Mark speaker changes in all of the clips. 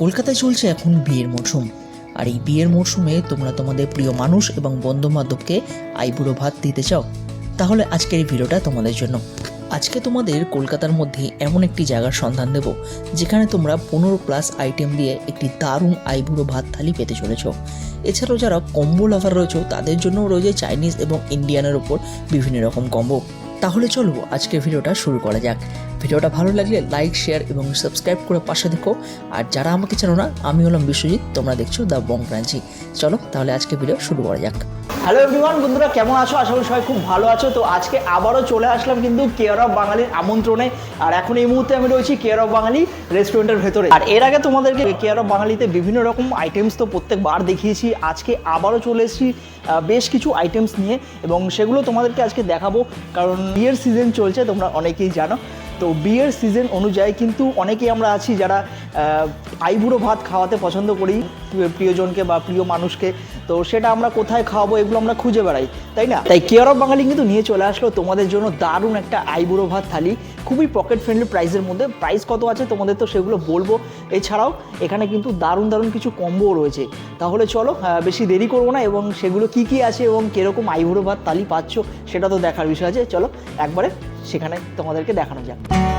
Speaker 1: কলকাতায় চলছে এখন বিয়ের মরশুম। আর এই বিয়ের মরশুমে তোমরা তোমাদের প্রিয় মানুষ এবং বন্ধু বান্ধবকে আইবুড়ো ভাত দিতে চাও। তাহলে আজকের এই ভিডিওটা তোমাদের জন্য। আজকে তোমাদের কলকাতার মধ্যে এমন একটি জায়গার সন্ধান দেব, যেখানে তোমরা পনেরো প্লাস আইটেম দিয়ে একটি দারুণ আইবুড়ো ভাত থালি পেতে চলেছ। এছাড়াও যারা কম্বো লাভার রয়েছে, তাদের জন্য রয়েছে চাইনিজ এবং ইন্ডিয়ানের ওপর বিভিন্ন রকম কম্বো তাহলে চলবো আজকে ভিডিওটা শুরু করা যাক। ভিডিওটা ভালো লাগলে লাইক শেয়ার এবং সাবস্ক্রাইব করে পাশে দেখো আর যারা আমাকে চেনো না, আমি হলাম বিশ্বজিৎ, তোমরা দেখছ দ্য বং চলো তাহলে আজকে ভিডিও শুরু করা যাক।
Speaker 2: হ্যালো এভরিওয়ান বন্ধুরা কেমন আছো? আশা করি সবাই খুব ভালো আছো। তো আজকে আবারও চলে আসলাম কিন্তু কেয়ার অফ বাঙালির আমন্ত্রণে। আর এখন এই মুহূর্তে আমি রয়েছি কেয়ার অফ বাঙালি রেস্টুরেন্টের ভেতরে। আর এর আগে তোমাদেরকে কেয়ার অফ বাঙালিতে বিভিন্ন রকম আইটেমস তো প্রত্যেকবার দেখিয়েছি। আজকে আবারও চলে এসেছি বেশ কিছু আইটেমস নিয়ে। এবং সেগুলো তোমাদেরকে আজকে দেখাবো। কারণ বিয়ের সিজন চলছে, তোমরা অনেকেই জানো। তো বিয়ের সিজন অনুযায়ী কিন্তু অনেকেই আমরা আছি যারা আইবুড়ো ভাত খাওয়াতে পছন্দ করি প্রিয়জনকে বা প্রিয় মানুষকে। তো সেটা আমরা কোথায় খাওয়াবো এগুলো আমরা খুঁজে বেড়াই, তাই না? তাই কেয়ার অফ বাঙালি কিন্তু নিয়ে চলে আসলো তোমাদের জন্য দারুণ একটা আইবুড়ো ভাত থালি। খুবই পকেট ফ্রেন্ডলি প্রাইসের মধ্যে। প্রাইস কত আছে তোমাদের তো সেগুলো বলব। এছাড়াও এখানে কিন্তু দারুণ দারুণ কিছু কম্বোও রয়েছে। তাহলে চলো বেশি দেরি করব না এবং সেগুলো কি কি আছে এবং কীরকম আইবুড়ো ভাত থালি পাচ্ছ সেটা তো দেখার বিষয় আছে। চলো, একবারে সেখানে তোমাদেরকে দেখানো যাক।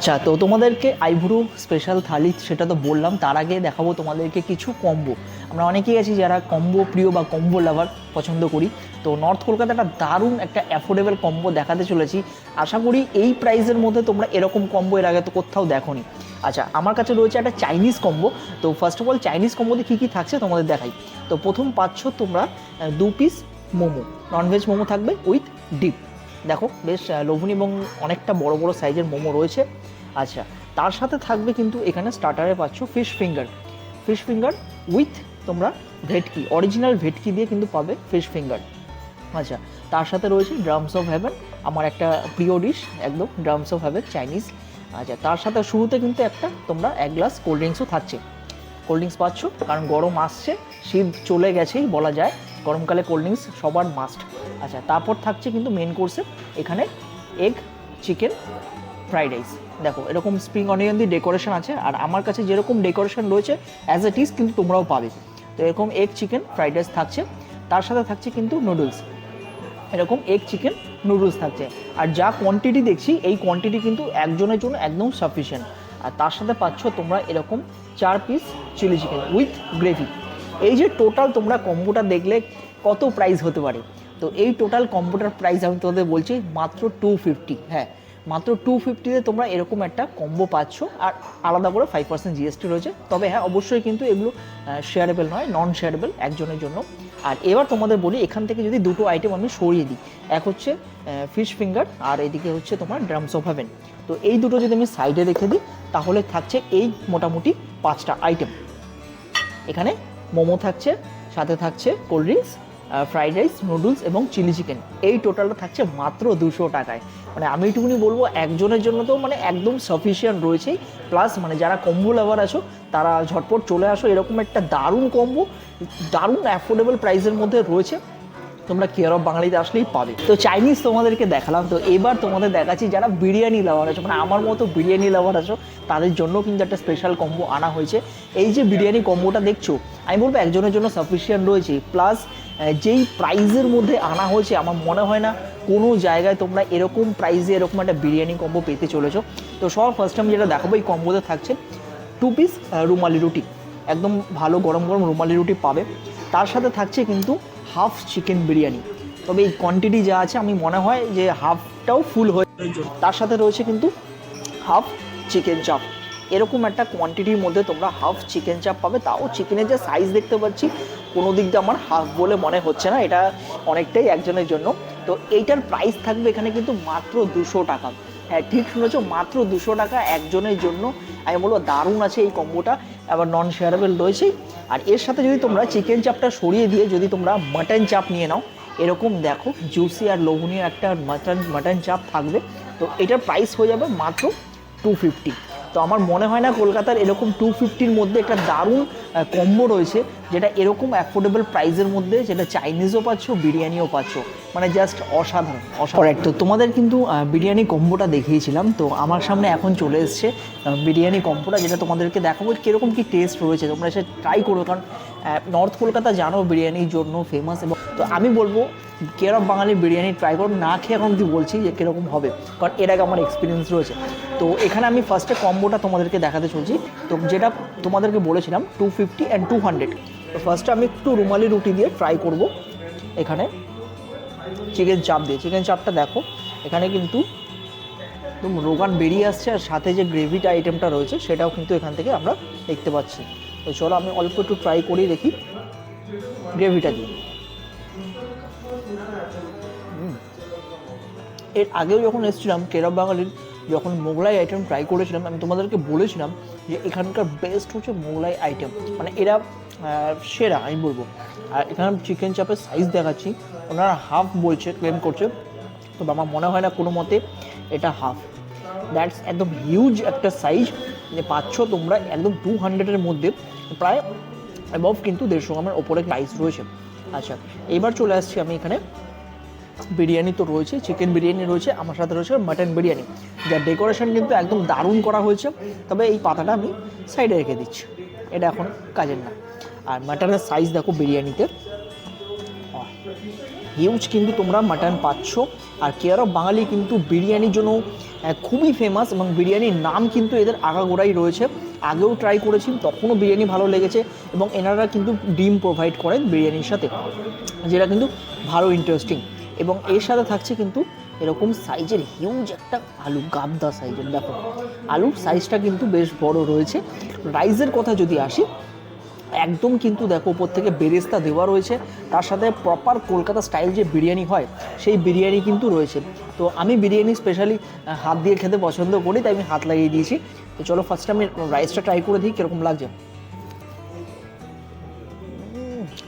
Speaker 2: আচ্ছা তো তোমাদেরকে আইভুরু স্পেশাল থালি সেটা তো বললাম, তার আগে দেখাবো তোমাদেরকে কিছু কম্বো আমরা অনেকেই আছি যারা কম্বো প্রিয় বা কম্বো লাভার পছন্দ করি, তো নর্থ কলকাতা একটা দারুণ একটা অ্যাফোর্ডেবল কম্বো দেখাতে চলেছি। আশা করি এই প্রাইসের মধ্যে তোমরা এরকম কম্বো এর আগে তো কোথাও দেখোনি। আচ্ছা আমার কাছে রয়েছে একটা চাইনিজ কম্বো তো ফার্স্ট অফ অল চাইনিজ কম্বোতে কী কী থাকছে তোমাদের দেখাই। তো প্রথম পাচ্ছ তোমরা দু পিস মোমো ননভেজ মোমো থাকবে উইথ ডিপ দেখো বেশ আহ, লোভনীয় এবং অনেকটা বড় বড় সাইজের মোমো রয়েছে। আচ্ছা তার সাথে থাকবে কিন্তু এখানে স্টার্টারে পাচ্ছ fish finger fish finger with তোমরা ভেটকি অরিজিনাল ভেটকি দিয়ে কিন্তু পাবে ফিশ ফিঙ্গার আচ্ছা তার সাথে রয়েছে ড্রামস অফ হ্যাভেন আমার একটা প্রিয় ডিশ একদম ড্রামস অফ হেভেন চাইনিজ আচ্ছা তার সাথে শুরুতে কিন্তু একটা তোমরা এক গ্লাস কোল্ড ড্রিঙ্কসও থাকছে। কোল্ড ড্রিঙ্কস পাচ্ছ কারণ গরম আসছে শীত চলে গেছেই বলা যায়। গরমকালে কোল্ড ড্রিঙ্কস সবার মাস্ট আচ্ছা তারপর থাকছে কিন্তু মেন কোর্সে এখানে এগ চিকেন ফ্রাইড রাইস দেখো, এরকম স্প্রিং অনিয়ন দিয়ে ডেকোরেশন আছে, আর আমার কাছে যেরকম ডেকোরেশন রয়েছে অ্যাজ এট ইজ কিন্তু তোমরাও পাবে। তো এরকম এগ চিকেন ফ্রাইড রাইস থাকছে, তার সাথে থাকছে কিন্তু নুডলস এরকম এগ চিকেন নুডলস থাকছে। আর যা কোয়ান্টিটি দেখছি, এই কোয়ান্টিটি কিন্তু একজনের জন্য একদম সাফিসিয়েন্ট আর তার সাথে পাচ্ছ তোমরা এরকম চার piece chilli chicken with gravy এই যে টোটাল তোমরা কম্বোটা দেখলে কত প্রাইস হতে পারে? তো এই টোটাল কম্বোটার প্রাইস আমি তোমাদের বলছি মাত্র টু ফিফটি হ্যাঁ মাত্র টু ফিফটিতে তোমরা এরকম একটা কম্বো পাচ্ছ আর আলাদা করে ফাইভ পার্সেন্ট জিএসটি রয়েছে। তবে হ্যাঁ অবশ্যই কিন্তু এগুলো শেয়ারেবল নয় নন শেয়ারেবল একজনের জন্য। আর এবার তোমাদের বলি, এখান থেকে যদি দুটো আইটেম আমি সরিয়ে দিই, এক হচ্ছে ফিশ ফিঙ্গার আর এদিকে হচ্ছে তোমার ড্রামস অফ হেভেন তো এই দুটো যদি আমি সাইডে রেখে দিই, তাহলে থাকছে এই মোটামুটি পাঁচটা আইটেম এখানে মোমো থাকছে, সাথে থাকছে cold drinks fried rice noodles এবং চিলি চিকেন এই টোটালটা থাকছে মাত্র দুশো টাকায়। মানে আমি এইটুকুনি বলব, একজনের জন্য তো মানে একদম সাফিসিয়েন্ট রয়েছেই। প্লাস মানে যারা কম্বো লাভার আছো, তারা ঝটপট চলে আসো। এরকম একটা দারুণ কম্বো দারুণ অ্যাফোর্ডেবল প্রাইসের মধ্যে রয়েছে। তোমরা কেয়ার অফ বাঙালিতে আসলেই পাবে। তো চাইনিজ তোমাদেরকে দেখালাম, তো এবার তোমাদের দেখাচ্ছি যারা বিরিয়ানি লাভার আছো মানে আমার মতো বিরিয়ানি লাভার আছো, তাদের জন্য কিন্তু একটা স্পেশাল কম্বো আনা হয়েছে। এই যে বিরিয়ানি কম্বোটা দেখছ, আমি বলব একজনের জন্য সাফিসিয়েন্ট রয়েছে। প্লাস যেই প্রাইজের মধ্যে আনা হয়েছে, আমার মনে হয় না কোনো জায়গায় তোমরা এরকম প্রাইজে এরকম একটা বিরিয়ানি কম্বো পেতে চলেছো। তো সব ফার্স্ট টাইম যেটা দেখাবো, এই কম্বোতে থাকছে টু পিস রুমালি রুটি। একদম ভালো গরম গরম রুমালি রুটি পাবে। তার সাথে থাকছে কিন্তু হাফ চিকেন বিরিয়ানি। তবে এই কোয়ান্টিটি যা আছে, আমি মনে হয় যে হাফটাও ফুল হয়ে তার সাথে রয়েছে কিন্তু হাফ চিকেন চাপ। এরকম একটা কোয়ান্টিটির মধ্যে তোমরা হাফ চিকেন চাপ পাবে। তাও চিকেনের যে সাইজ দেখতে পাচ্ছি, কোনো দিক দিয়ে আমার হাফ বলে মনে হচ্ছে না। এটা অনেকটাই একজনের জন্য। তো এইটার প্রাইস থাকবে এখানে কিন্তু মাত্র দুশো টাকা। হ্যাঁ ঠিক শুনেছো? মাত্র দুশো টাকা একজনের জন্য। আমি বলব দারুণ আছে এই কম্বোটা। আবার নন শেয়ারেবল রয়েছেই আর এর সাথে যদি তোমরা চিকেন চাপটা সরিয়ে দিয়ে যদি তোমরা মাটন চাপ নিয়ে নাও, এরকম দেখো জুসি আর লোভনীয় একটা মাটন মাটন চাপ থাকবে। তো এটার প্রাইস হয়ে যাবে মাত্র টু ফিফটি তো আমার মনে হয় না কলকাতার এরকম টু ফিফটির মধ্যে একটা দারুণ কম্বো রয়েছে, যেটা এরকম অ্যাফোর্ডেবল প্রাইসের মধ্যে যেটা চাইনিজও পাচ্ছ, বিরিয়ানিও পাচ্ছ। মানে জাস্ট অসাধারণ অসাধারণ। তো তোমাদের কিন্তু বিরিয়ানি কম্বোটা দেখিয়েছিলাম, তো আমার সামনে এখন চলে এসছে বিরিয়ানি কম্বোটা, যেটা তোমাদেরকে দেখাবো কীরকম কী টেস্ট রয়েছে, তোমরা এসে ট্রাই করো, কারণ নর্থ কলকাতা জানো বিরিয়ানির জন্য ফেমাস এবং, তো আমি বলব, কেয়ার বাঙালি বিরিয়ানি ট্রাই করো, না খেয়ে এখন অব্দি বলছি যে কীরকম হবে, কারণ এর আগে আমার এক্সপিরিয়েন্স রয়েছে। তো এখানে আমি ফার্স্টে কম্বোটা তোমাদেরকে দেখাতে চলছি। তো যেটা তোমাদেরকে বলেছিলাম two fifty and two hundred তো ফার্স্টে আমি একটু রুমালি রুটি দিয়ে ট্রাই করব এখানে। চিকেন চাপ দিয়ে। চিকেন চাপটা দেখো, এখানে কিন্তু একদম রোগান বেরিয়ে আসছে আর সাথে যে গ্রেভিটা আইটেমটা রয়েছে, সেটাও কিন্তু এখান থেকে আমরা দেখতে পাচ্ছি। তো চলো আমি অল্প একটু ট্রাই করেই দেখি গ্রেভিটা দিয়ে। এর আগেও যখন এসেছিলাম, কেরব বাঙালির যখন মোগলাই আইটেম ট্রাই করেছিলাম, আমি তোমাদেরকে বলেছিলাম যে এখানকার বেস্ট হচ্ছে মোগলাই আইটেম মানে এরা সেরা, আমি বলব। আর এখানে চিকেন চাপের সাইজ দেখাচ্ছি। ওনারা হাফ বলছে ক্লেম করছে। তো আমার মনে হয় না কোনো মতে এটা হাফ দ্যাটস একদম হিউজ একটা সাইজ যে পাচ্ছ তোমরা একদম টু হান্ড্রেডের মধ্যে, প্রায় অ্যাবভ কিন্তু দেড়শো গ্রামের ওপরে প্রাইস রয়েছে। আচ্ছা এবার চলে আসছি আমি এখানে। বিরিয়ানি তো রয়েছে চিকেন বিরিয়ানি রয়েছে, আমার সাথে রয়েছে মাটন বিরিয়ানি। যার ডেকোরেশন কিন্তু একদম দারুণ করা হয়েছে, তবে এই পাতাটা আমি সাইডে রেখে দিচ্ছি, এটা এখন কাজের না। আর মাটনের সাইজ দেখো বিরিয়ানিতে হিউজ কিন্তু তোমরা মাটন পাচ্ছ, আর কেয়ার অফ বাঙালি কিন্তু বিরিয়ানির জন্য খুবই ফেমাস এবং বিরিয়ানির নাম কিন্তু এদের আগাগোড়াই রয়েছে। আগেও ট্রাই করেছি, তখনও বিরিয়ানি ভালো লেগেছে এবং এনারা কিন্তু ডিম প্রোভাইড করেন বিরিয়ানির সাথে, যেটা কিন্তু ভালো ইন্টারেস্টিং এবং এর সাথে থাকছে কিন্তু এরকম সাইজের হিউজ একটা আলু, গাবদা সাইজের, দেখো। আলুর সাইজটা কিন্তু বেশ বড় রয়েছে। রাইসের কথা যদি আসি, একদম কিন্তু দেখো উপর থেকে বেরেস্তা দেওয়া রয়েছে। তার সাথে প্রপার কলকাতা স্টাইল যে বিরিয়ানি হয়, সেই বিরিয়ানি কিন্তু রয়েছে। তো আমি বিরিয়ানি স্পেশালি হাত দিয়ে খেতে পছন্দ করি, তাই আমি হাত লাগিয়ে দিয়েছি। তো চলো ফার্স্টে আমি রাইসটা ট্রাই করে দিই কীরকম লাগছে।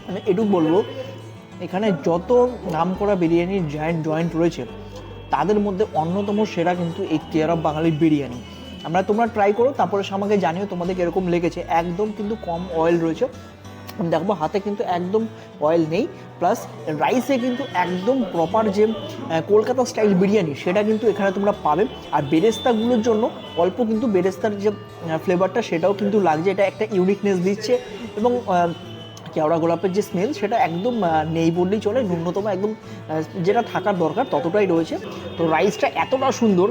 Speaker 2: মানে এটুকু বলব এখানে যত নাম করা বিরিয়ানির জয়েন্ট জয়েন্ট রয়েছে, তাদের মধ্যে অন্যতম সেরা কিন্তু এই কেয়ার অফ বাঙালির বিরিয়ানি। আমরা তোমরা ট্রাই করো, তারপরে আমাকে জানিও তোমাদের কীরকম লেগেছে। একদম কিন্তু কম অয়েল রয়েছে। দেখব হাতে কিন্তু একদম অয়েল নেই। প্লাস রাইসে কিন্তু একদম প্রপার যে কলকাতা স্টাইল বিরিয়ানি, সেটা কিন্তু এখানে তোমরা পাবে। আর বেরেস্তাগুলোর জন্য অল্প কিন্তু বেরেস্তার যে ফ্লেভারটা সেটাও কিন্তু লাগছে। এটা একটা ইউনিকনেস দিচ্ছে। এবং কেওড়া গোলাপের যে স্মেল সেটা একদম নেই বললেই চলে, ন্যূনতম একদম যেটা থাকার দরকার ততটাই রয়েছে। তো রাইসটা এতটা সুন্দর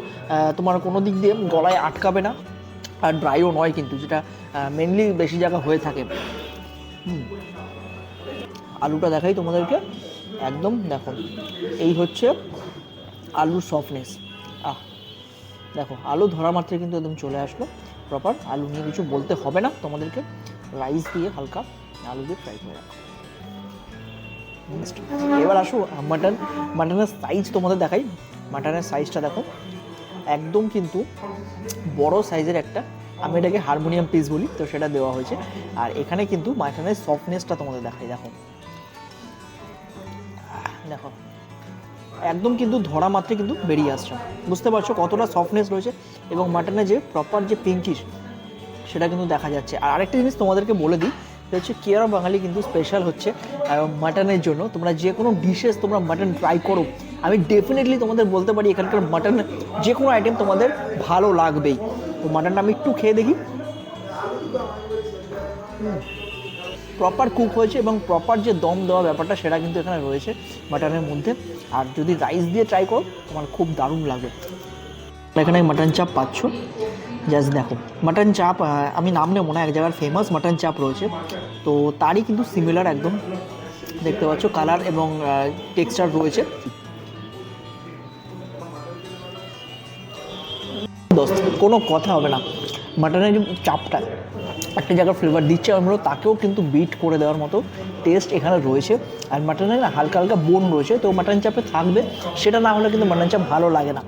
Speaker 2: তোমার কোনো দিক দিয়ে গলায় আটকাবে না, আর ড্রাইও নয় কিন্তু, যেটা মেনলি বেশি জায়গা হয়ে থাকে। আলুটা দেখাই তোমাদেরকে। একদম দেখো, এই হচ্ছে আলুর সফটনেস আহ, দেখো, আলু ধরা মাত্রে কিন্তু একদম চলে আসলো। প্রপার আলু নিয়ে কিছু বলতে হবে না তোমাদেরকে। রাইস দিয়ে হালকা আলু দিয়ে ফ্রাই করে রাখো। এবার আসো মাটন মাটনের সাইজ তোমাদের দেখাই। মাটনের সাইজটা দেখো। একদম কিন্তু বড় সাইজের একটা, আমি এটাকে হারমোনিয়াম পিস বলি, তো সেটা দেওয়া হয়েছে। আর এখানে কিন্তু মাটনের সফটনেসটা তোমাদের দেখাই, দেখো। দেখো। একদম কিন্তু ধরা মাত্রে কিন্তু বেরিয়ে আসছে। বুঝতে পারছ কতটা সফটনেস রয়েছে এবং মাটনের যে প্রপার যে পিঙ্কিশ সেটা কিন্তু দেখা যাচ্ছে। আর আরেকটা জিনিস তোমাদেরকে বলে দিই হচ্ছে কেয়ার বাঙালি কিন্তু স্পেশাল হচ্ছে মাটনের জন্য। তোমরা যে কোনো ডিশেস তোমরা মাটন ট্রাই করো। আমি ডেফিনেটলি তোমাদের বলতে পারি, এখানকার মাটন যে কোনো আইটেম তোমাদের ভালো লাগবেই। তো মাটনটা আমি একটু খেয়ে দেখি। প্রপার কুক হয়েছে এবং প্রপার যে দম দেওয়া ব্যাপারটা, সেটা কিন্তু এখানে রয়েছে মাটনের মধ্যে। আর যদি রাইস দিয়ে ট্রাই করো, তোমার খুব দারুণ লাগবে। এখানে মাটন চাপ পাচ্ছ। জাস্ট দেখো মাটন চাপ আমি নাম নেব না, এক জায়গার ফেমাস মাটন চাপ রয়েছে। তো তারই কিন্তু সিমিলার একদম। দেখতে পাচ্ছ কালার এবং টেক্সচার রয়েছে। কোনো কথা হবে না। মাটনের চাপটা একটা জায়গার ফ্লেভার দিচ্ছে আমরা তাকেও কিন্তু বিট করে দেওয়ার মতো টেস্ট এখানে রয়েছে। আর মাটনের না হালকা হালকা বোন রয়েছে, তো মাটন চাপে থাকবে, সেটা না হলে কিন্তু মাটন চাপ ভালো লাগে না।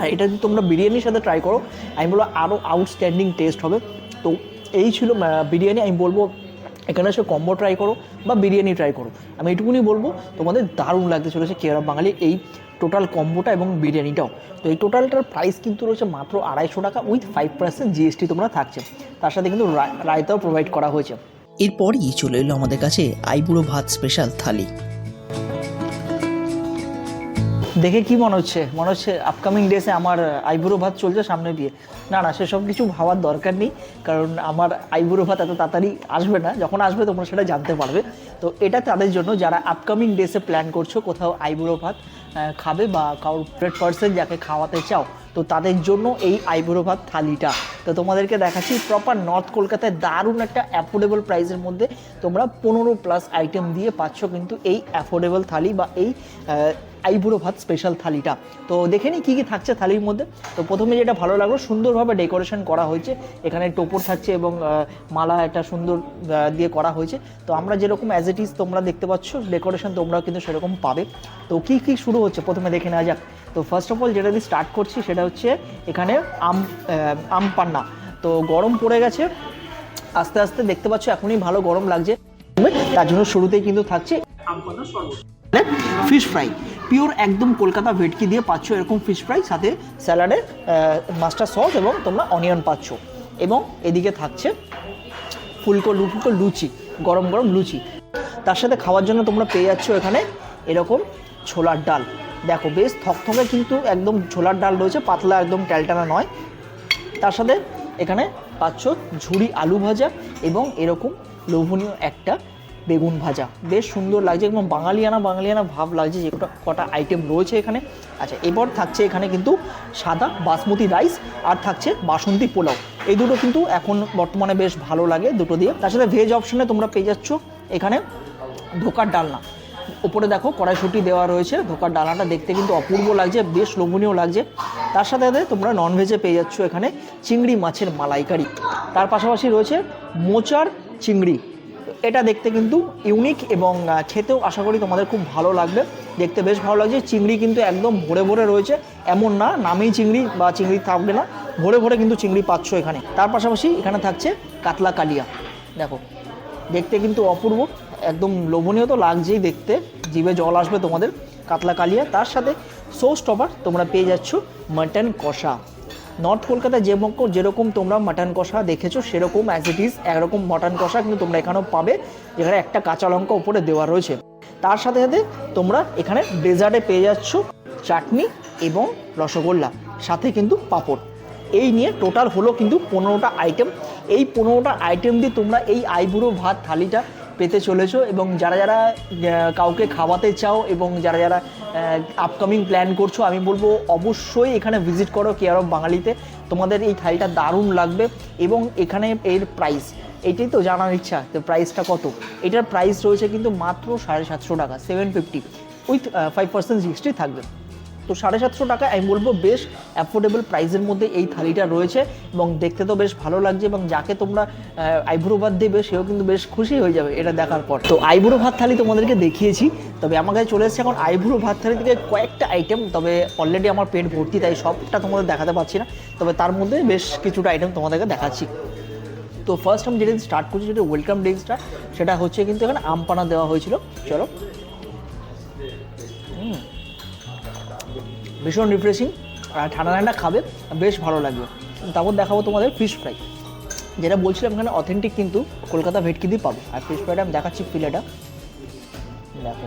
Speaker 2: আর এটা যদি তোমরা বিরিয়ানির সাথে ট্রাই করো, আমি বলব আরও আউটস্ট্যান্ডিং টেস্ট হবে। তো এই ছিল বিরিয়ানি, আমি বলব এখানে এসে কম্বো ট্রাই করো বা বিরিয়ানি ট্রাই করো। আমি এটুকুনি বলব, তোমাদের দারুণ লাগতে চলেছে কেয়ার বাঙালি এই টোটাল কম্বোটা এবং বিরিয়ানিটাও। তো এই টোটালটার প্রাইস কিন্তু রয়েছে মাত্র আড়াইশো টাকা উইথ ফাইভ পার্সেন্ট জিএসটি তোমরা থাকছে। তার সাথে কিন্তু রায়তাও প্রোভাইড করা হয়েছে।
Speaker 1: এরপরই চলে এলো আমাদের কাছে আইবুড়ো ভাত স্পেশাল থালি।
Speaker 2: দেখে কি মনে হচ্ছে? মনে হচ্ছে আপকামিং ডেসে আমার আইবুড়ো ভাত চলছে সামনে দিয়ে না না, সেসব কিছু ভাবার দরকার নেই, কারণ আমার আইবুড়ো ভাত এত তাড়াতাড়ি আসবে না। যখন আসবে তোমরা সেটা জানতে পারবে। তো এটা তাদের জন্য যারা আপকামিং ডেসে প্ল্যান করছ কোথাও আইবুড়ো ভাত খাবে বা ফেভারিট পার্সন যাকে খাওয়াতে চাও, তো তাদের জন্য এই আইবুড়ো ভাত থালিটা। তো তোমাদেরকে দেখাচ্ছি প্রপার নর্থ কলকাতায় দারুণ একটা অ্যাফোর্ডেবল প্রাইসের মধ্যে তোমরা পনেরো প্লাস আইটেম দিয়ে পাচ্ছ কিন্তু এই অ্যাফোর্ডেবল থালি বা এই আইবুড়ো ভাত স্পেশাল থালিটা। তো দেখে নিই কী কী থাকছে থালির মধ্যে। তো প্রথমে যেটা ভালো লাগল সুন্দরভাবে ডেকোরেশন করা হয়েছে। এখানে টোপর থাকছে এবং মালা একটা সুন্দর দিয়ে করা হয়েছে। তো আমরা যেরকম অ্যাজ ইট ইজ তোমরা দেখতে পাচ্ছ ডেকোরেশন তোমরা কিন্তু সেরকম পাবে। তো কী কী শুরু হচ্ছে? প্রথমে দেখে নেওয়া যাক। তো ফার্স্ট অফ অল যেটা দিয়ে স্টার্ট করছি সেটা হচ্ছে এখানে আম আম পান্না। তো গরম পড়ে গেছে। আস্তে আস্তে দেখতে পাচ্ছ এখনই ভালো গরম লাগছে। তার জন্য শুরুতেই কিন্তু থাকছে ফিশ ফ্রাই পিওর একদম কলকাতা ভেটকি দিয়ে পাচ্ছ এরকম ফিশ ফ্রাই সাথে স্যালাডে মাস্টার সস এবং তোমরা অনিয়ন পাচ্ছ। এবং এদিকে থাকছে ফুলকো ফুলকো লুচি, গরম গরম লুচি। তার সাথে খাওয়ার জন্য তোমরা পেয়ে যাচ্ছ এখানে এরকম ছোলার ডাল। দেখো, বেশ থকথকে কিন্তু একদম ছোলার ডাল রয়েছে, পাতলা একদম ট্যালটানা নয়। তার সাথে এখানে পাচ্ছ ঝুড়ি আলু ভাজা এবং এরকম লোভনীয় একটা বেগুন ভাজা। বেশ সুন্দর লাগছে একদম বাঙালিয়ানা বাঙালিয়ানা ভাব লাগছে, যে কটা কটা আইটেম রয়েছে এখানে। আচ্ছা এবার থাকছে এখানে কিন্তু সাদা বাসমতি রাইস আর থাকছে বাসন্তী পোলাও। এই দুটো কিন্তু এখন বর্তমানে বেশ ভালো লাগে দুটো দিয়ে। তার সাথে ভেজ অপশনে তোমরা পেয়ে যাচ্ছ এখানে ধোকার ডালনা। উপরে দেখো কড়াইশুটি দেওয়া রয়েছে, ধোকার ডালাটা দেখতে কিন্তু অপূর্ব লাগছে, বেশ লোভনীয় লাগছে। তার সাথে সাথে তোমরা ননভেজে পেয়ে যাচ্ছ এখানে চিংড়ি মাছের মালাইকারি। তার পাশাপাশি রয়েছে মোচার চিংড়ি। এটা দেখতে কিন্তু ইউনিক এবং খেতেও আশা করি তোমাদের খুব ভালো লাগবে। দেখতে বেশ ভালো লাগছে। চিংড়ি কিন্তু একদম ভরে ভরে রয়েছে। এমন না, নামেই চিংড়ি বা চিংড়ি থাকবে না। ভরে ভরে কিন্তু চিংড়ি পাচ্ছ এখানে। তার পাশাপাশি এখানে থাকছে কাতলা কালিয়া। দেখো, দেখতে কিন্তু অপূর্ব, একদম লোভনীয় তো লাগছেই দেখতে। জিভে জল আসবে তোমাদের কাতলা কালিয়া। তার সাথে সোস টপার তোমরা পেয়ে যাচ্ছ মাটন কষা। নর্থ কলকাতায় যে যেরকম তোমরা মাটন কষা দেখেছ, সেরকম অ্যাজ ইট ইজ একরকম মাটন কষা কিন্তু তোমরা এখানেও পাবে। যেখানে একটা কাঁচা লঙ্কা উপরে দেওয়া রয়েছে। তার সাথে সাথে তোমরা এখানে ডেজার্টে পেয়ে যাচ্ছ চাটনি এবং রসগোল্লা, সাথে কিন্তু পাঁপড়। এই নিয়ে টোটাল হলো কিন্তু পনেরোটা আইটেম এই পনেরোটা আইটেম দিয়ে তোমরা এই আইবুড়ো ভাত থালিটা পেতে চলেছো এবং যারা যারা কাউকে খাওয়াতে চাও এবং যারা যারা আপকামিং প্ল্যান করছ, আমি বলব অবশ্যই এখানে ভিজিট করো কেয়ার অফ বাঙালিতে তোমাদের এই থালিটা দারুণ লাগবে এবং এখানে এর প্রাইস এটাই তো জানার ইচ্ছা তো প্রাইসটা কত। এটার প্রাইস রয়েছে কিন্তু মাত্র সাড়ে সাতশো টাকা seven fifty with five percent GST থাকবে। তো সাড়ে সাতশো টাকায় আমি বলব বেশ অ্যাফোর্ডেবল প্রাইসের মধ্যে এই থালিটা রয়েছে এবং দেখতে তো বেশ ভালো লাগছে এবং যাকে তোমরা আইব্রো ভাত দেবে, সেও কিন্তু বেশ খুশি হয়ে যাবে এটা দেখার পর। তো আইব্রো ভাত থালি তোমাদেরকে দেখিয়েছি, তবে আমার কাছে চলে এসেছে এখন আইব্রো ভাত থালি থেকে কয়েকটা আইটেম তবে অলরেডি আমার পেট ভর্তি, তাই সবটা তোমাদের দেখাতে পারছি না, তবে তার মধ্যে বেশ কিছুটা আইটেম তোমাদেরকে দেখাচ্ছি। তো ফার্স্ট আমি যেটা স্টার্ট করছি যেটা ওয়েলকাম ড্রিঙ্কসটা সেটা হচ্ছে কিন্তু এখানে আমপানা দেওয়া হয়েছিল। চলো ভীষণ রিফ্রেশিং আর ঠান্ডা ঠান্ডা খাবে, বেশ ভালো লাগবে। তারপর দেখাবো তোমাদের ফিশ ফ্রাই যেটা বলছিলাম এখানে অথেন্টিক কিন্তু কলকাতা ভেটকি দিয়ে পাবে। আর ফিশ ফ্রাইটা আমি দেখাচ্ছি ফিলেটা দেখো।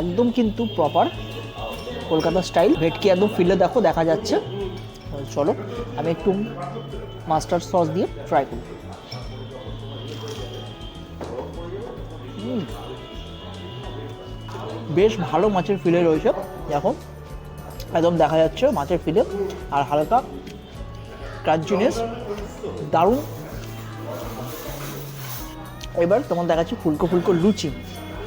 Speaker 2: একদম কিন্তু প্রপার কলকাতা স্টাইল ভেটকি একদম ফিলে দেখো, দেখা যাচ্ছে। চলো, আমি একটু মাস্টার্ড সস দিয়ে ট্রাই করি। বেশ ভালো মাছের ফিলে রয়েছে। দেখো, একদম দেখা যাচ্ছে মাছের ফিলে আর হালকা ক্রাঞ্চিনেস দারুণ। এবার তোমার দেখাচ্ছি ফুলকো ফুলকো লুচি।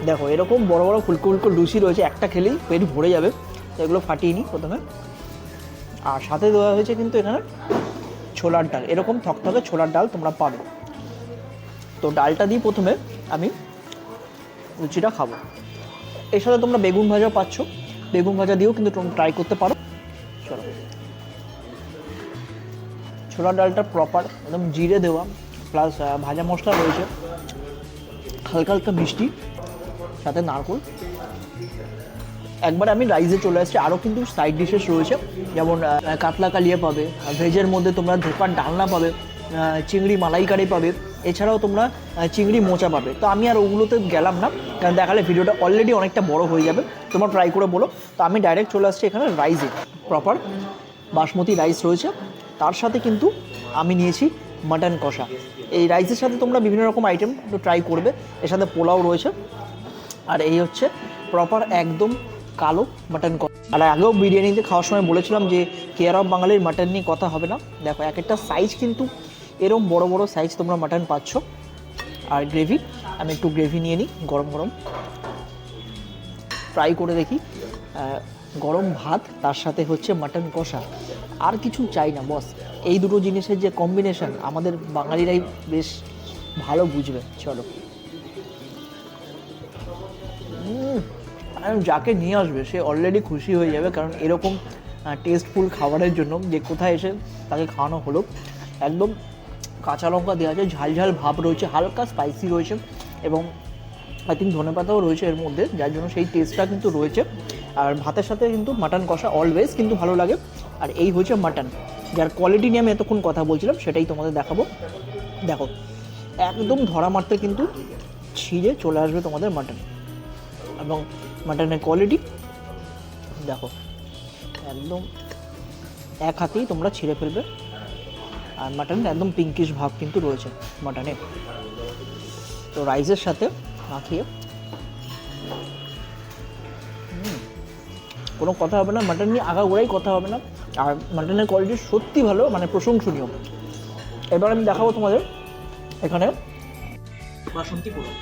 Speaker 2: দেখো, এরকম বড় বড় ফুলকো ফুলকো লুচি রয়েছে, একটা খেলেই পেট ভরে যাবে। তো এগুলো ফাটিয়ে নিই প্রথমে। আর সাথে দেওয়া হয়েছে কিন্তু এখানে ছোলার ডাল। এরকম থকথকে ছোলার ডাল তোমরা পাবে। তো ডালটা দিয়ে প্রথমে আমি লুচিটা খাব। এর সাথে তোমরা বেগুন ভাজাও পাচ্ছ। বেগুন ভাজা দিয়েও কিন্তু তোমরা ট্রাই করতে পারো। চলো। ছোলার ডালটা প্রপার একদম জিরে দেওয়া প্লাস ভাজা মশলা রয়েছে। হালকা হালকা মিষ্টি, সাথে নারকোল। একবার আমি রাইসে চলে আসছি। আরও কিন্তু সাইড ডিশেস রয়েছে। যেমন কাতলা কালিয়া পাবে ভেজের মধ্যে তোমরা ধোকার ডালনা পাবে চিংড়ি মালাইকারি পাবে। এছাড়াও তোমরা চিংড়ি মোচা পাবে। তো আমি আর ওগুলোতে গেলাম না, কারণ দেখালে ভিডিওটা অলরেডি অনেকটা বড় হয়ে যাবে। তোমরা ট্রাই করে বলো। তো আমি ডাইরেক্ট চলে আসছি এখানে রাইসে প্রপার বাসমতি রাইস রয়েছে। তার সাথে কিন্তু আমি নিয়েছি মাটন কষা। এই রাইসের সাথে তোমরা বিভিন্ন রকম আইটেম একটু ট্রাই করবে। এর সাথে পোলাও রয়েছে। আর এই হচ্ছে প্রপার একদম কালো মাটন কষা। আর আগেও বিরিয়ানিতে খাওয়ার সময় বলেছিলাম যে কেয়ার অফ বাঙালির মাটন নিয়ে কথা হবে না। দেখো, এক একটা সাইজ কিন্তু এরম বড় বড় সাইজ তোমরা মাটন পাচ্ছ। আর গ্রেভি আমি একটু গ্রেভি নিয়ে নিই, গরম গরম। ফ্রাই করে দেখি। গরম ভাত, তার সাথে হচ্ছে মাটন কষা। আর কিছু চাই না বস এই দুটো জিনিসের যে কম্বিনেশন আমাদের বাঙালিরাই বেশ ভালো বুঝবে। চলো। যাকে নিয়ে আসবে, সে অলরেডি খুশি হয়ে যাবে, কারণ এরকম টেস্টফুল খাবারের জন্য যে কোথায় এসে তাকে খাওয়ানো হলো। একদম কাঁচা লঙ্কা দেওয়া আছে, ঝাল ঝাল ভাব রয়েছে, হালকা স্পাইসি রয়েছে এবং আই থিঙ্ক ধনে পাতাও রয়েছে এর মধ্যে, যার জন্য সেই টেস্টটা কিন্তু রয়েছে। আর ভাতের সাথে কিন্তু মাটন কষা অলওয়েজ কিন্তু ভালো লাগে। আর এই হচ্ছে মাটন যার কোয়ালিটি নিয়ে আমি এতক্ষণ কথা বলছিলাম, সেটাই তোমাদের দেখাবো। দেখো, একদম ধরা মারতে কিন্তু ছিঁড়ে চলে আসবে তোমাদের মাটন এবং মাটনের কোয়ালিটি দেখো, একদম এক হাতেই তোমরা ছিঁড়ে ফেলবে। আর মাটন একদম পিঙ্কিশ ভাব কিন্তু রয়েছে মাটনে। তো রাইসের সাথে মাখিয়ে। হুম, কোনো কথা হবে না মাটন নিয়ে আগাগোড়াই কথা হবে না। আর মাটনের কোয়ালিটি সত্যি ভালো মানে প্রশংসনীয়। এবার আমি দেখাবো তোমাদের এখানে।
Speaker 1: বাসন্তী পোলাও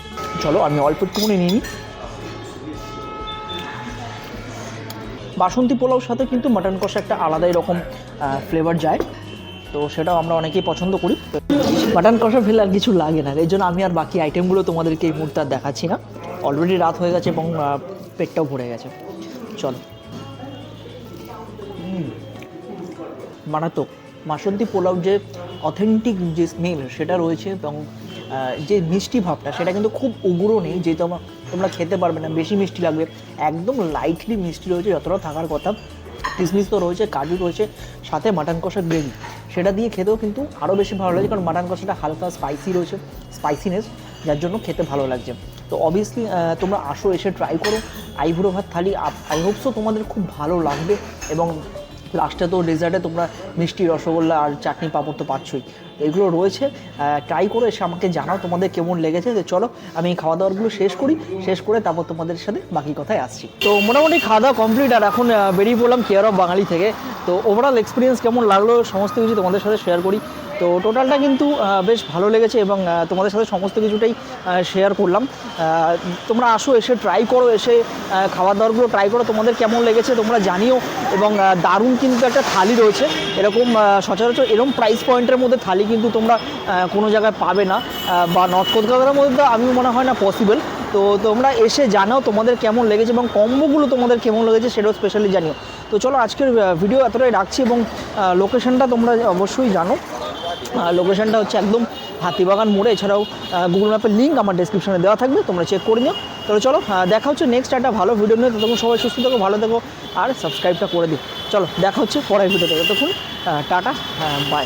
Speaker 2: চলো আমি অল্প একটুখানি নিয়ে নিই বাসন্তী পোলাওর সাথে কিন্তু মাটন কষা একটা আলাদাই রকম ফ্লেভার যায়। তো সেটাও আমরা অনেকেই পছন্দ করি। মাটন কষা ফেলে আর কিছু লাগে না। এই জন্য আমি আর বাকি আইটেমগুলো তোমাদেরকে এই মুহূর্তে আর দেখাচ্ছি না। অলরেডি রাত হয়ে গেছে এবং পেটটাও ভরে গেছে। চলো। মারাত্মক। বাসন্তী পোলাও যে অথেন্টিক যে স্মেল সেটা রয়েছে এবং যে মিষ্টি ভাবটা, সেটা কিন্তু খুব উগ্র নেই। যে তোমার তোমরা খেতে পারবে না। বেশি মিষ্টি লাগবে। একদম লাইটলি মিষ্টি রয়েছে, যতটা থাকার কথা। কিশমিশ তো রয়েছে, কাজু রয়েছে, সাথে মাটন কষা গ্রেভি সেটা দিয়ে খেতেও কিন্তু আরও বেশি ভালো লাগে, কারণ মাটন কষাটা হালকা স্পাইসি রয়েছে স্পাইসিনেস যার জন্য খেতে ভালো লাগছে। তো অবভিয়াসলি তোমরা আসো, এসে ট্রাই করো। আইভুড়ো ভাত থালি আই হোপসও তোমাদের খুব ভালো লাগবে এবং লাস্টে তো ডেজার্টে তোমরা মিষ্টি, রসগোল্লা আর চাটনি পাঁপড় তো পাচ্ছই। এগুলো রয়েছে। ট্রাই করে এসে আমাকে জানাও তোমাদের কেমন লেগেছে। যে চলো, আমি এই খাওয়া দাওয়ারগুলো শেষ করি, শেষ করে তারপর তোমাদের সাথে বাকি কথায় আসছি। তো মোটামুটি খাওয়া দাওয়া কমপ্লিট আর এখন বেরিয়ে পড়লাম কেয়ার অফ বাঙালি থেকে। তো ওভারঅল এক্সপিরিয়েন্স কেমন লাগল, সমস্ত কিছু তোমাদের সাথে শেয়ার করি। তো টোটালটা কিন্তু বেশ ভালো লেগেছে এবং তোমাদের সাথে সমস্ত কিছুটাই শেয়ার করলাম। তোমরা আসো, এসে ট্রাই করো, এসে খাবার দাবারগুলো ট্রাই করো, তোমাদের কেমন লেগেছে তোমরা জানিও এবং দারুণ কিন্তু একটা থালি রয়েছে। এরকম সচরাচর এরকম প্রাইস পয়েন্টের মধ্যে থালি কিন্তু তোমরা কোনো জায়গায় পাবে না বা নর্থ কলকাতার মধ্যে তো আমি মনে হয় না পসিবল তো তোমরা এসে জানাও তোমাদের কেমন লেগেছে এবং কম্বোগুলো তোমাদের কেমন লেগেছে সেটাও স্পেশালি জানিও। তো চলো আজকের ভিডিও এতটাই রাখছি এবং লোকেশনটা তোমরা অবশ্যই জানো। লোকেশনটা হচ্ছে একদম হাতিবাগান মোড়ে। এছাড়াও গুগল ম্যাপের লিঙ্ক আমার ডিসক্রিপশনে দেওয়া থাকবে, তোমরা চেক করে নিও। তাহলে চলো দেখা হচ্ছে নেক্সট একটা ভালো ভিডিও নিয়ে। ততক্ষণ সবাই সুস্থ থাকো, ভালো থাকো, আর সাবস্ক্রাইবটা করে দিও। চলো, দেখা হচ্ছে পরের ভিডিও ভিডিওতে তখন টাটা হ্যাঁ বাই